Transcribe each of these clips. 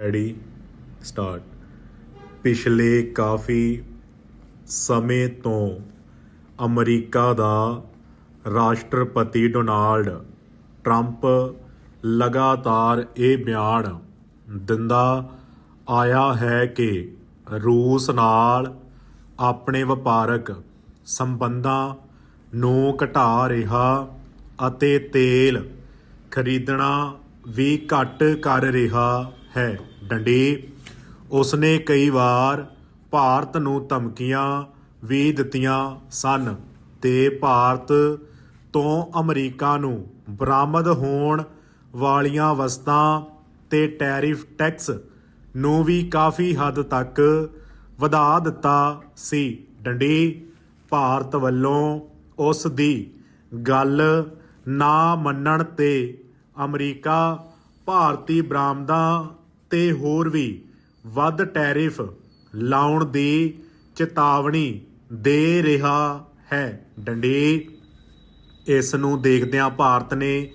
Ready start ਪਿਛਲੇ ਕਾਫੀ ਸਮੇਂ ਤੋਂ ਅਮਰੀਕਾ ਦਾ ਰਾਸ਼ਟਰਪਤੀ ਡੋਨਾਲਡ ਟਰੰਪ ਲਗਾਤਾਰ ਇਹ ਬਿਆਨ ਦਿੰਦਾ ਆਇਆ ਹੈ ਕਿ ਰੂਸ ਨਾਲ ਆਪਣੇ ਵਪਾਰਕ ਸੰਬੰਧਾਂ ਨੂੰ ਘਟਾ ਰਿਹਾ ਅਤੇ ਤੇਲ ਖਰੀਦਣਾ ਵੀ ਘੱਟ ਕਰ ਰਿਹਾ ਹੈ। ਡੰਡੀ। ਉਸਨੇ ਕਈ ਵਾਰ ਭਾਰਤ ਨੂੰ ਧਮਕੀਆਂ ਵੀ ਦਿੱਤੀਆਂ ਸਨ ਤੇ ਭਾਰਤ ਤੋਂ ਅਮਰੀਕਾ ਨੂੰ ਬਰਾਮਦ ਹੋਣ ਵਾਲੀਆਂ ਵਸਤਾਂ ਤੇ ਟੈਰਿਫ ਟੈਕਸ ਨੂੰ ਵੀ ਕਾਫੀ ਹੱਦ ਤੱਕ ਵਧਾ ਦਿੱਤਾ ਸੀ। ਡੰਡੀ, ਭਾਰਤ ਵੱਲੋਂ ਉਸ ਦੀ ਗੱਲ ਨਾ ਮੰਨਣ ਤੇ ਅਮਰੀਕਾ ਭਾਰਤੀ ਬਰਾਮਦਾਂ ਤੇ ਹੋਰ ਵੀ ਵੱਧ ਟੈਰਿਫ ਲਾਉਣ ਦੀ ਚੇਤਾਵਨੀ ਦੇ ਰਿਹਾ ਹੈ। ਡੰਡੀ, ਇਸ ਨੂੰ ਦੇਖਦਿਆਂ ਭਾਰਤ ਨੇ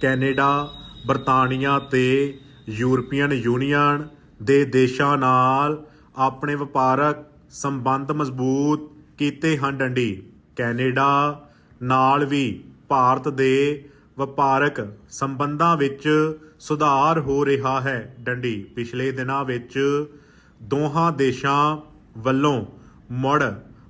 ਕੈਨੇਡਾ, ਬਰਤਾਨੀਆ ਤੇ ਯੂਰਪੀਅਨ ਯੂਨੀਅਨ ਦੇ ਦੇਸ਼ਾਂ ਨਾਲ ਆਪਣੇ ਵਪਾਰਕ ਸੰਬੰਧ ਮਜ਼ਬੂਤ ਕੀਤੇ ਹਨ। ਡੰਡੀ, ਕੈਨੇਡਾ ਨਾਲ ਵੀ ਭਾਰਤ ਦੇ ਵਪਾਰਕ ਸੰਬੰਧਾਂ ਵਿੱਚ ਸੁਧਾਰ ਹੋ ਰਿਹਾ ਹੈ। ਡੰਡੀ, ਪਿਛਲੇ ਦਿਨਾਂ ਵਿੱਚ ਦੋਹਾਂ ਦੇਸ਼ਾਂ ਵੱਲੋਂ ਮੁੜ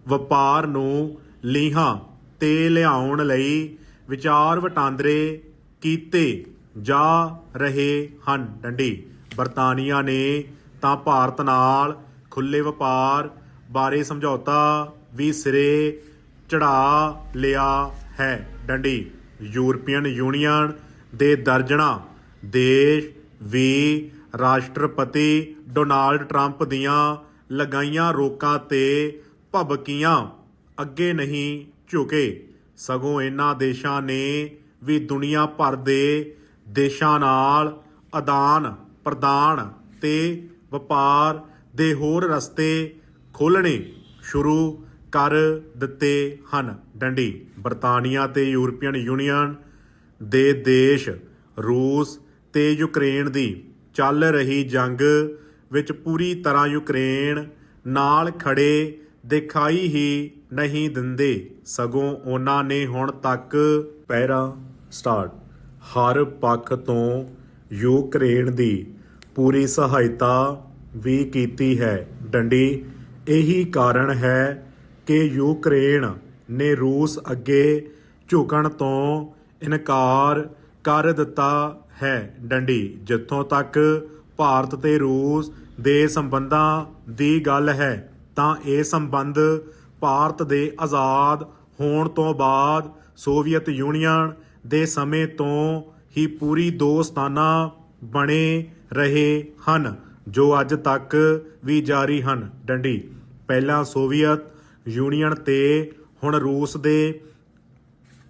ਵਪਾਰ ਨੂੰ ਲੀਹਾਂ ਤੇ ਲਿਆਉਣ ਲਈ ਵਿਚਾਰ ਵਟਾਂਦਰੇ ਕੀਤੇ ਜਾ ਰਹੇ ਹਨ। ਡੰਡੀ, ਬਰਤਾਨੀਆ ਨੇ ਤਾਂ ਭਾਰਤ ਨਾਲ ਖੁੱਲੇ ਵਪਾਰ ਬਾਰੇ ਸਮਝੌਤਾ ਵੀ ਸਿਰੇ ਚੜਾ ਲਿਆ ਹੈ। ਡੰਡੀ ਯੂਰਪੀਅਨ ਯੂਨੀਅਨ ਦੇ ਦਰਜਣਾ ਦੇਸ਼ ਵੀ ਰਾਸ਼ਟਰਪਤੀ ਡੋਨਾਲਡ ਟਰੰਪ ਦੀਆਂ ਲਗਾਈਆਂ ਰੋਕਾਂ ਤੇ ਭਬਕੀਆਂ ਅੱਗੇ ਨਹੀਂ ਝੁਕੇ। ਸਗੋਂ ਇਹਨਾਂ ਦੇਸ਼ਾਂ ਨੇ ਵੀ ਦੁਨੀਆ ਭਰ ਦੇ ਦੇਸ਼ਾਂ ਨਾਲ ਆਦਾਨ ਪ੍ਰਦਾਨ ਤੇ ਵਪਾਰ ਦੇ ਹੋਰ ਰਸਤੇ ਖੋਲਣੇ ਸ਼ੁਰੂ ਕਰ ਦਿੱਤੇ ਹਨ। ਡੰਡੀ, ਬਰਤਾਨੀਆ ਤੇ ਯੂਰਪੀਅਨ ਯੂਨੀਅਨ ਦੇ ਦੇਸ਼ ਰੂਸ ਤੇ ਯੂਕਰੇਨ ਦੀ ਚੱਲ ਰਹੀ ਜੰਗ ਵਿੱਚ ਪੂਰੀ ਤਰ੍ਹਾਂ ਯੂਕਰੇਨ ਨਾਲ ਖੜੇ ਦਿਖਾਈ ਹੀ ਨਹੀਂ ਦਿੰਦੇ। ਸਗੋਂ ਉਹਨਾਂ ਨੇ ਹੁਣ ਤੱਕ ਪਹਿਰਾ ਸਟਾਰਟ। ਹਰ ਪੱਖ ਤੋਂ ਯੂਕਰੇਨ ਦੀ ਪੂਰੀ ਸਹਾਇਤਾ ਵੀ ਕੀਤੀ ਹੈ। ਡੰਡੀ, ਇਹੀ ਕਾਰਨ ਹੈ ਕਿ ਯੂਕਰੇਨ ਨੇ ਰੂਸ ਅੱਗੇ ਝੁਕਣ ਤੋਂ ਇਨਕਾਰ ਕਰ ਦਿੱਤਾ ਹੈ। ਡੰਡੀ, ਜਿੱਥੋਂ ਤੱਕ ਭਾਰਤ ਤੇ ਰੂਸ ਦੇ ਸੰਬੰਧਾਂ ਦੀ ਗੱਲ ਹੈ, ਤਾਂ ਇਹ ਸੰਬੰਧ ਭਾਰਤ ਦੇ ਆਜ਼ਾਦ ਹੋਣ ਤੋਂ ਬਾਅਦ ਸੋਵੀਅਤ ਯੂਨੀਅਨ ਦੇ ਸਮੇਂ ਤੋਂ ਹੀ ਪੂਰੀ ਦੋਸਤਾਨਾ ਬਣੇ ਰਹੇ ਹਨ, ਜੋ ਅੱਜ ਤੱਕ ਵੀ ਜਾਰੀ ਹਨ। ਡੰਡੀ, ਪਹਿਲਾਂ ਸੋਵੀਅਤ ਯੂਨੀਅਨ ਤੇ ਹੁਣ ਰੂਸ ਦੇ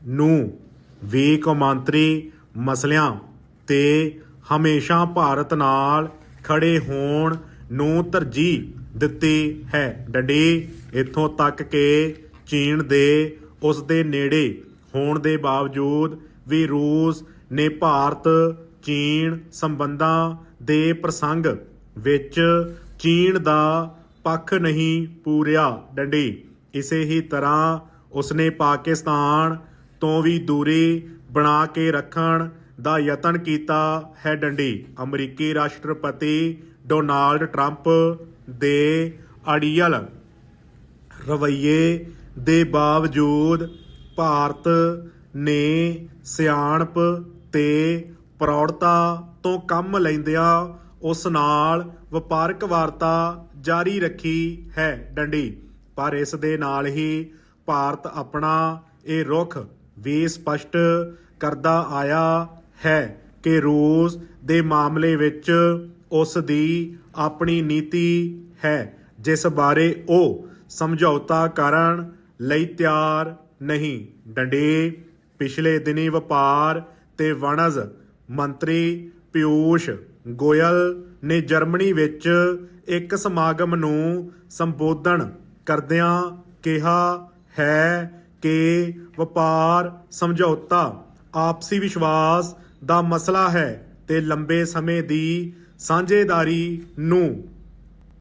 ਨੂੰ ਵੀ ਕੌਮਾਂਤਰੀ ਮਸਲਿਆਂ ਤੇ ਹਮੇਸ਼ਾ ਭਾਰਤ ਨਾਲ ਖੜੇ ਹੋਣ ਨੂੰ ਤਰਜੀਹ ਦਿੱਤੀ ਹੈ। ਡੰਡੀ, ਇੱਥੋਂ ਤੱਕ ਕਿ ਚੀਨ ਦੇ ਉਸ ਦੇ ਨੇੜੇ ਹੋਣ ਦੇ ਬਾਵਜੂਦ ਵੀ ਰੂਸ ਨੇ ਭਾਰਤ, ਚੀਨ ਸੰਬੰਧਾਂ ਦੇ ਪ੍ਰਸੰਗ ਵਿੱਚ ਚੀਨ ਦਾ ਪੱਖ ਨਹੀਂ ਪੂਰਿਆ। ਡੰਡੀ, ਇਸੇ ਹੀ ਤਰ੍ਹਾਂ ਉਸਨੇ ਪਾਕਿਸਤਾਨ ਤੋਂ ਵੀ ਦੂਰੀ ਬਣਾ ਕੇ ਰੱਖਣ ਦਾ ਯਤਨ ਕੀਤਾ ਹੈ ਡੰਡੀ। ਅਮਰੀਕੀ ਰਾਸ਼ਟਰਪਤੀ ਡੋਨਾਲਡ ਟਰੰਪ ਦੇ ਅੜੀਅਲ ਰਵੱਈਏ ਦੇ ਬਾਵਜੂਦ ਭਾਰਤ ਨੇ ਸਿਆਣਪ ਤੇ ਪ੍ਰੌੜਤਾ ਤੋਂ ਕੰਮ ਲੈਂਦਿਆਂ ਉਸ ਨਾਲ ਵਪਾਰਕ ਵਾਰਤਾ ਜਾਰੀ ਰੱਖੀ ਹੈ ਡੰਡੀ। ਪਰ ਇਸ ਦੇ ਨਾਲ ਹੀ ਭਾਰਤ ਆਪਣਾ ਇਹ ਰੁਖ ਵੀ ਸਪਸ਼ਟ ਕਰਦਾ ਆਇਆ ਹੈ ਕਿ ਰੂਸ ਦੇ ਮਾਮਲੇ ਵਿੱਚ ਉਸ ਦੀ ਆਪਣੀ ਨੀਤੀ ਹੈ, ਜਿਸ ਬਾਰੇ ਉਹ ਸਮਝੌਤਾ ਕਰਨ ਲਈ ਤਿਆਰ ਨਹੀਂ। ਡੰਡੇ, ਪਿਛਲੇ ਦਿਨੀ ਵਪਾਰ ਤੇ ਵਣਜ ਮੰਤਰੀ ਪਿਊਸ਼ ਗੋਇਲ ਨੇ ਜਰਮਨੀ ਵਿੱਚ ਇੱਕ ਸਮਾਗਮ ਨੂੰ ਸੰਬੋਧਨ ਕਰਦਿਆਂ ਕਿਹਾ, ਹੈ ਕਿ ਵਪਾਰ, ਸਮਝੌਤਾ, ਆਪਸੀ ਵਿਸ਼ਵਾਸ ਦਾ ਮਸਲਾ ਹੈ ਤੇ ਲੰਬੇ ਸਮੇਂ ਦੀ ਸਾਂਝੇਦਾਰੀ ਨੂੰ